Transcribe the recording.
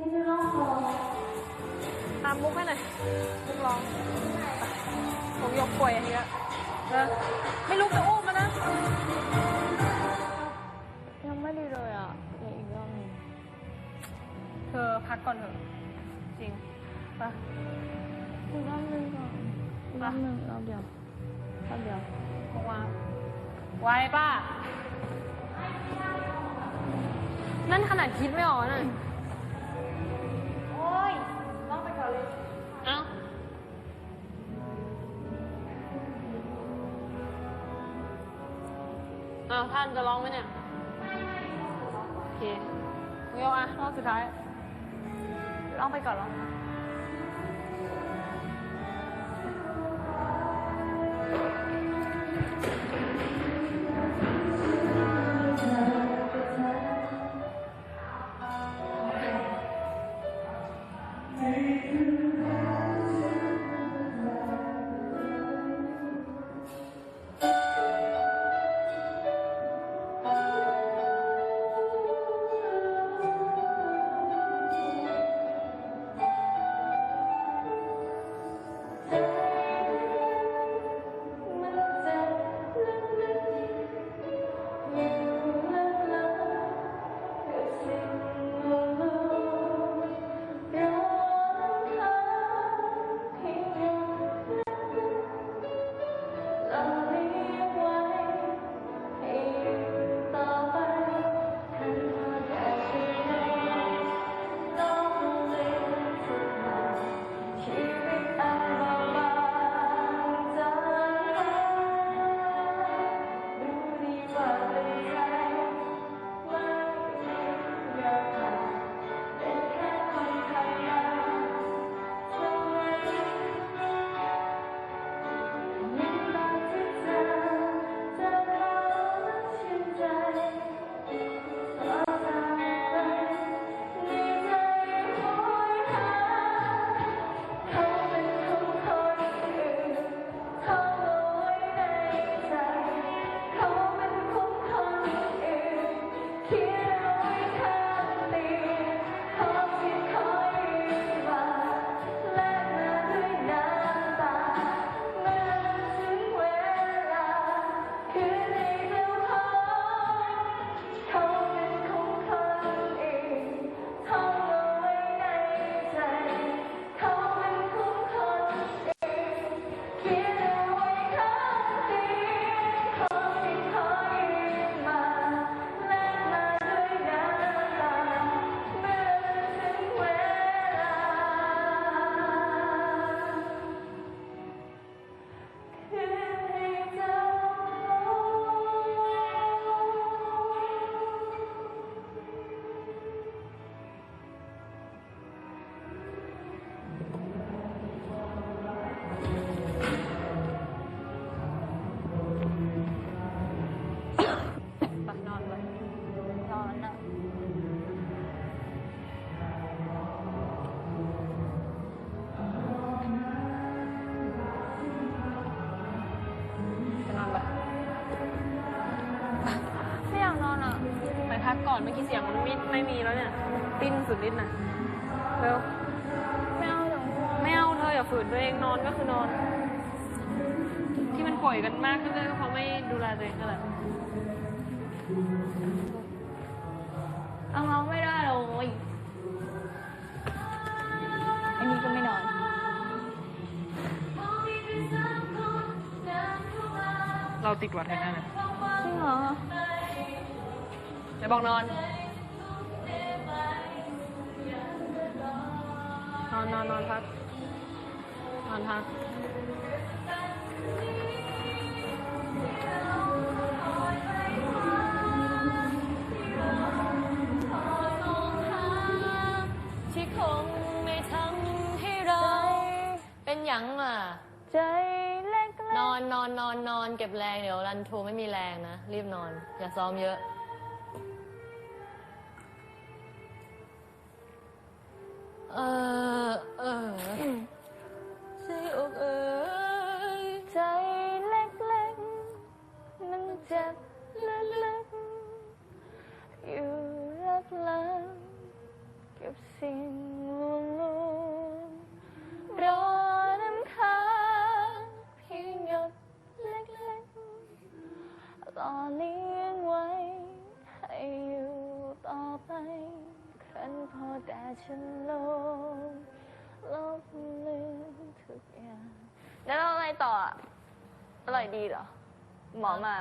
มามุกให้หน่อยมุกร้องผมยกป่วยอย่างเงี้ยเออไม่ลุกจะอุ้มมานะ ยังไม่ดีเลยอะอยากอีกรอบหนึงเธอพักก่อนเถอะ จริงปะอีกรอบหนึงก่อนอีกรอบหนึงรอบเดียวรอบเดียวบอกว่าไว้ป้านั่นขนาดคิดไม่ออกน่ะาวท่านจะร้องไหมเนี่ย โอเคเงี้ยวอะรอบสุดท้ายร้องไปก่อนร้อง พักก่อนเมื่อกี้เสียงมันไม่ไม่มีแล้วเนี่ยปิ้นสุดฤทธิ์น่ะเร็วไม่เอาเดี๋ยวง่วงไม่เอาเธออย่าฝืนตัวเองนอนก็คือนอน ที่มันป่วยกันมากขึ้นเลยก็เพราะไม่ดูแลตัวเองนั่นแหละเอาเราไม่ได้เลย อันนี้ก็ไม่นอน เราติดหวัดแทนนั่นเลยจริงเหรอ ไหนบอกนอน นอนนอนนอนพักนอนพักที่คงไม่ทำให้เรา เป็นหยังอะ ใจเล็กนอนนอนนอนนอนเก็บแรงเดี๋ยวรันทูไม่มีแรงนะ รีบนอน อย่าซ้อมเยอะ เจ็บลึกๆอยู่รับลังกับสิ่งลวงรอน้ำค้างพียหยดเล็กๆต่อเลี้ยงไว้ ให้อยู่ต่อไป ครั้นพอแต่ฉันลงลบลืมทุกอย่าง แล้วอะไรต่อ อร่อยดีเหรอ หมอมา